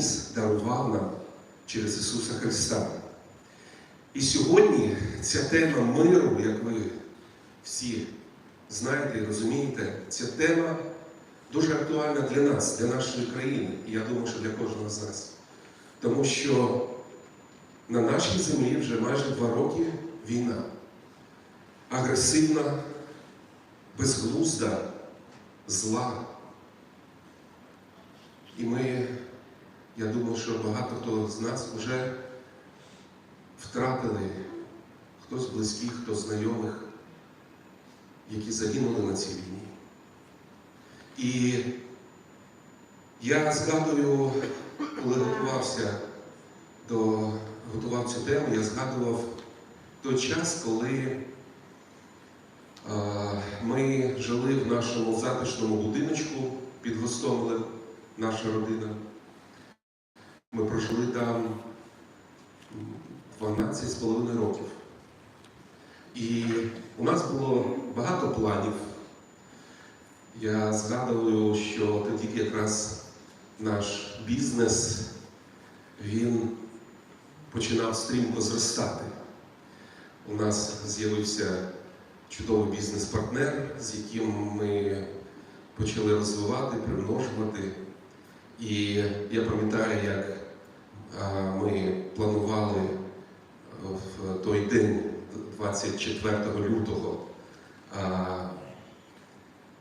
приніс, дарував нам через Ісуса Христа. І сьогодні ця тема миру, як ви всі знаєте і розумієте, ця тема дуже актуальна для нас, для нашої країни, і я думаю, що для кожного з нас. Тому що на нашій землі вже майже два роки війна. Агресивна, безглузда, зла. І ми, я думаю, що багато хто з нас вже втратили хтось близьких, хто знайомих, які загинули на цій війні. І я згадую, коли готувався до готував цю тему, я згадував той час, коли ми жили в нашому затишному будиночку під Гостомелем, наша родина. Ми прожили там 12 з половиною років. І у нас було багато планів. Я згадую, що тоді якраз наш бізнес він починав стрімко зростати. У нас з'явився чудовий бізнес-партнер, з яким ми почали розвивати, примножувати. І я пам'ятаю, як ми планували в той день, 24 лютого,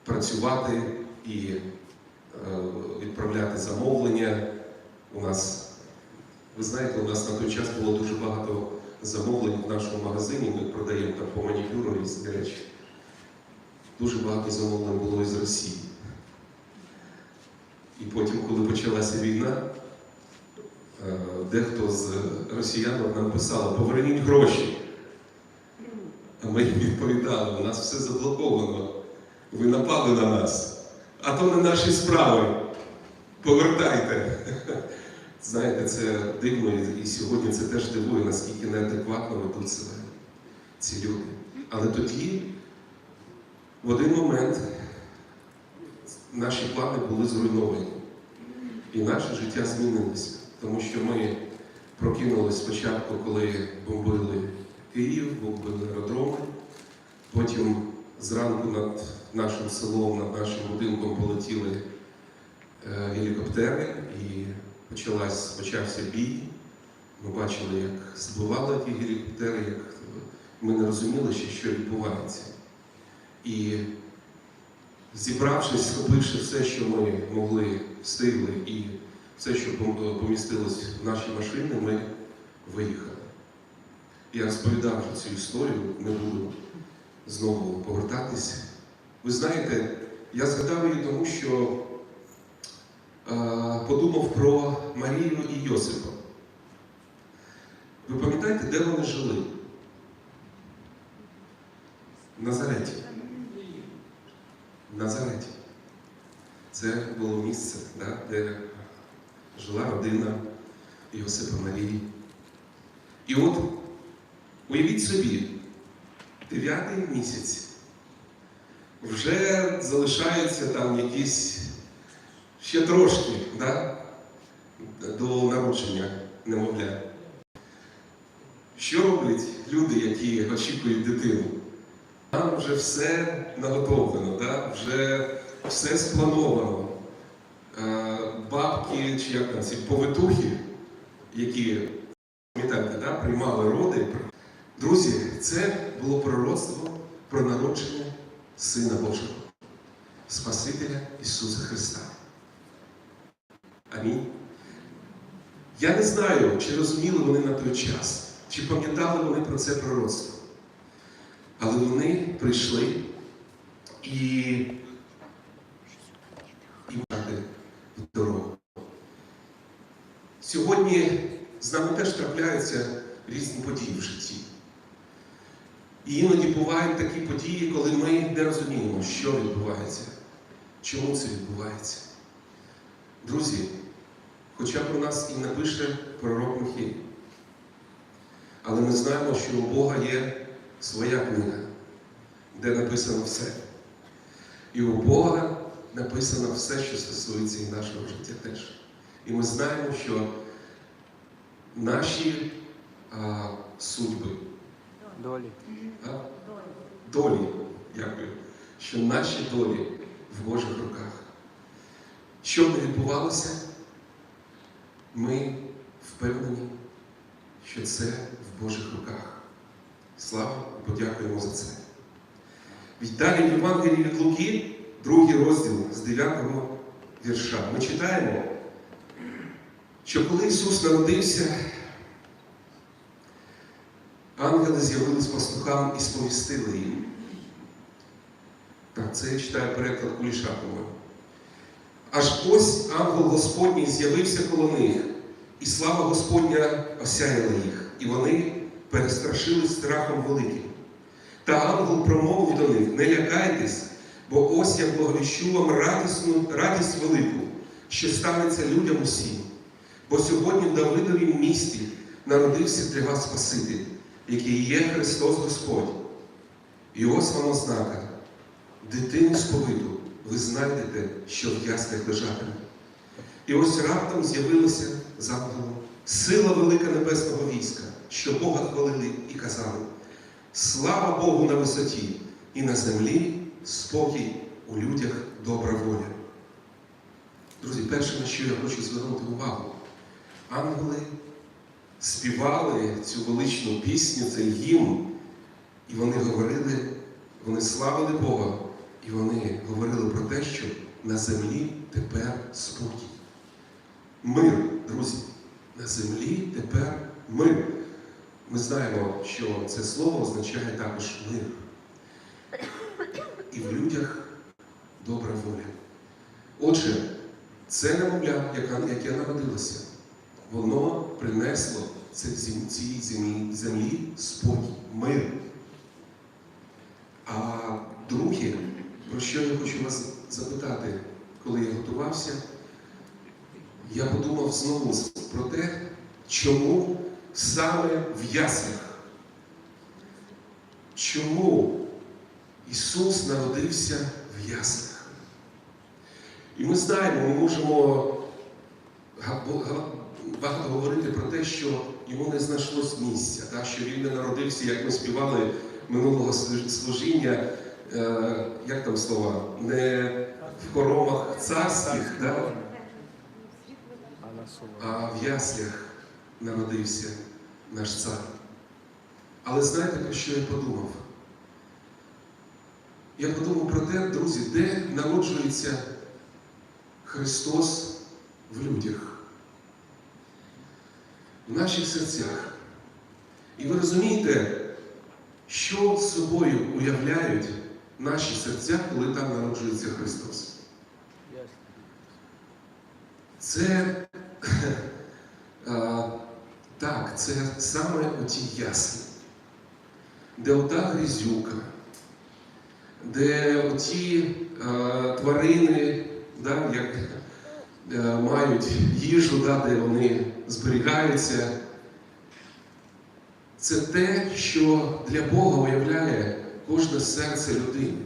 працювати і е, відправляти замовлення. У нас, ви знаєте, у нас на той час було дуже багато замовлень в нашому магазині. Ми продаємо там по манікюру різні речі. Дуже багато замовлень було із Росії. І потім, коли почалася війна, е, дехто з росіян нам писало, поверніть гроші. А ми їм відповідали, у нас все заблоковано. Ви напали на нас. А то не наші справи. Повертайте. Знаєте, це дивно, і сьогодні це теж дивує, наскільки неадекватно ведуть себе ці люди. Але тоді, в один момент, наші плани були зруйновані. І наше життя змінилося. Тому що ми прокинулися спочатку, коли бомбили Київ, бомбили аеродроми. Потім зранку над нашим селом, над нашим будинком полетіли е, гелікоптери і почалась, почався бій. Ми бачили, як збивали ті гелікоптери, як ми не розуміли, ще, що відбувається. І зібравшись, схопивши все, що ми могли, встигли, і все, що помістилось в наші машини, ми виїхали. Я розповідав вже цю історію, не буду знову повертатись. Ви знаєте, я згадав її тому, що е, подумав про Марію і Йосипа. Ви пам'ятаєте, де вони жили? В Назареті. В Назареті. Це було місце, да, де жила родина Йосипа Марії. І от уявіть собі, дев'ятий місяць вже залишаються там якісь ще трошки да, до народження немовля. Що роблять люди, які очікують дитину? Там вже все наготовлено, да? вже все сплановано. Бабки чи як там ці повитухи, які пам'ятаєте, да? приймали роди. Друзі, це було пророцтво про народження Сина Божого, Спасителя Ісуса Христа. Амінь. Я не знаю, чи розуміли вони на той час, чи пам'ятали вони про це пророцтво. Але вони прийшли і Сьогодні з нами теж трапляються різні події в житті. І іноді бувають такі події, коли ми не розуміємо, що відбувається, чому це відбувається. Друзі, хоча про нас і напише пророк Михей, але ми знаємо, що у Бога є своя книга, де написано все. І у Бога написано все, що стосується і нашого життя теж. І ми знаємо, що наші а, судьби, Долі. а, долі, дякую, що наші долі в Божих руках. Що б не відбувалося, ми впевнені, що це в Божих руках. Слава і подякуємо за це. Далі в Євангелії від Луки, другий розділ з 9 вірша. Ми читаємо, що коли Ісус народився, ангели з'явились пастухам і сповістили їм. Так, це я читаю переклад Кулішакова. Аж ось ангел Господній з'явився коло них, і слава Господня осяяла їх, і вони перестрашились страхом великим. Та ангел промовив до них: не лякайтесь, бо ось я благовіщу вам радісну, радість велику, що станеться людям усім. Бо сьогодні в Давидовім місті народився для вас Спаситель, який є Христос Господь. І ось вам ознака. Дитину сповиту ви знайдете, що в яслях лежатиме. І ось раптом з'явилася з сила велика небесного війська, що Бога хвалили і казали: Слава Богу на висоті, і на землі спокій у людях добра воля. Друзі, перше, на що я хочу звернути увагу, ангели співали цю величну пісню, цей гімн, і вони говорили, вони славили Бога, і вони говорили про те, що на землі тепер спокій. Мир, друзі, на землі тепер мир. Ми знаємо, що це слово означає також мир. І в людях добра воля. Отже, це немовля, яка, яке народилося, воно принесло цій землі, землі спокій, мир. А друге, про що я хочу вас запитати, коли я готувався, я подумав знову про те, чому саме в яслях. Чому Ісус народився в яслях? І ми знаємо, ми можемо багато говорити про те, що йому не знайшлось місця, так? що він не народився, як ми співали минулого служіння, е, як там слова, не в хоромах царських, да? А а в яслях народився наш цар. Але знаєте, про що я подумав? Я подумав про те, друзі, де народжується Христос в людях, в наших серцях. І ви розумієте, що собою уявляють наші серця, коли там народжується Христос? Це а, так, це саме оті ясні, де ота грізюка, де оті а, тварини, да, як е, мають їжу, да, де вони зберігаються. Це те, що для Бога уявляє кожне серце людини,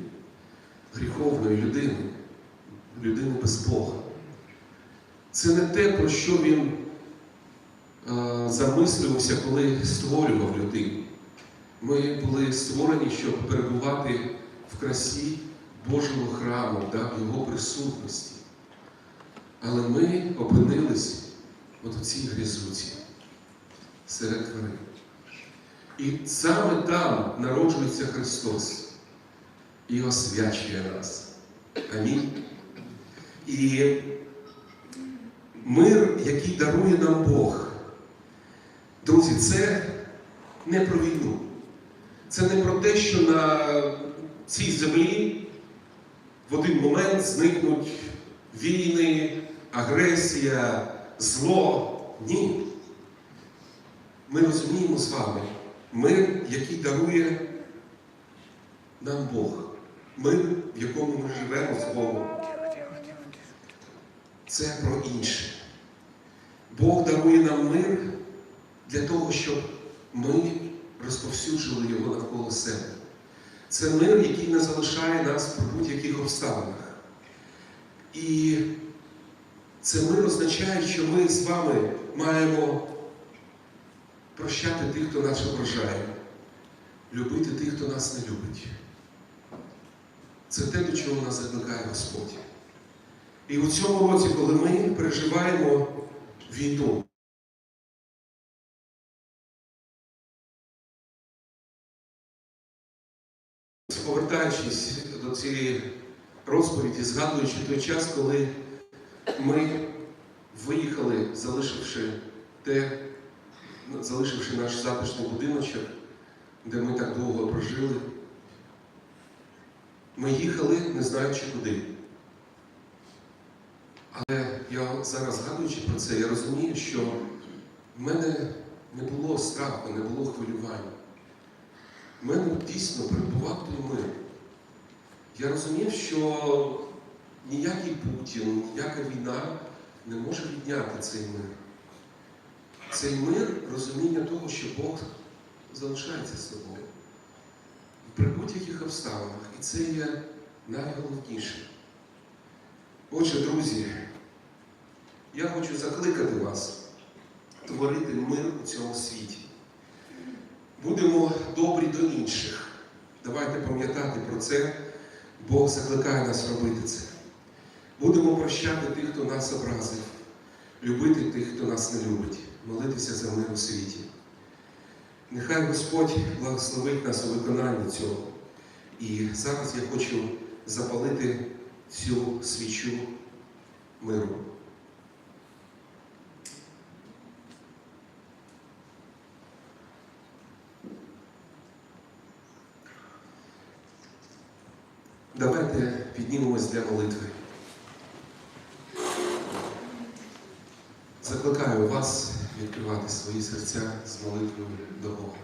гріховної людини, людини без Бога. Це не те, про що він е, замислювався, коли створював людину. Ми були створені, щоб перебувати в красі Божого храму, да, в Його присутності. Але ми опинились от у цій грізуці серед тварин. І саме там народжується Христос і освячує нас. Амінь. І мир, який дарує нам Бог. Друзі, це не про війну. Це не про те, що на цій землі в один момент зникнуть війни, агресія, зло. Ні. Ми розуміємо з вами мир, який дарує нам Бог. Мир, в якому ми живемо з Богом це про інше. Бог дарує нам мир для того, щоб ми розповсюджували його навколо себе. Це мир, який не залишає нас при будь-яких обставинах. І Це мир означає, що ми з вами маємо прощати тих, хто нас ображає, любити тих, хто нас не любить. Це те, до чого нас закликає Господь. І у цьому році, коли ми переживаємо війну, повертаючись до цієї розповіді, згадуючи той час, коли ми виїхали, залишивши те, залишивши наш затишний будиночок, де ми так довго прожили, ми їхали, не знаючи куди. Але я зараз згадуючи про це, я розумію, що в мене не було страху, не було хвилювання. В мене дійсно перебував той мир. Я розумів, що ніякий Путін, ніяка війна не може відняти цей мир. Цей мир розуміння того, що Бог залишається тобою. При будь-яких обставинах. І це є найголовніше. Отже, друзі, я хочу закликати вас творити мир у цьому світі. Будемо добрі до інших. Давайте пам'ятати про це. Бог закликає нас робити це. Будемо прощати тих, хто нас образив, любити тих, хто нас не любить, молитися за мир у світі. Нехай Господь благословить нас у виконанні цього. І зараз я хочу запалити цю свічу миру. Давайте піднімемось для молитви. Закликаю вас відкривати свої серця з молитвою до Бога.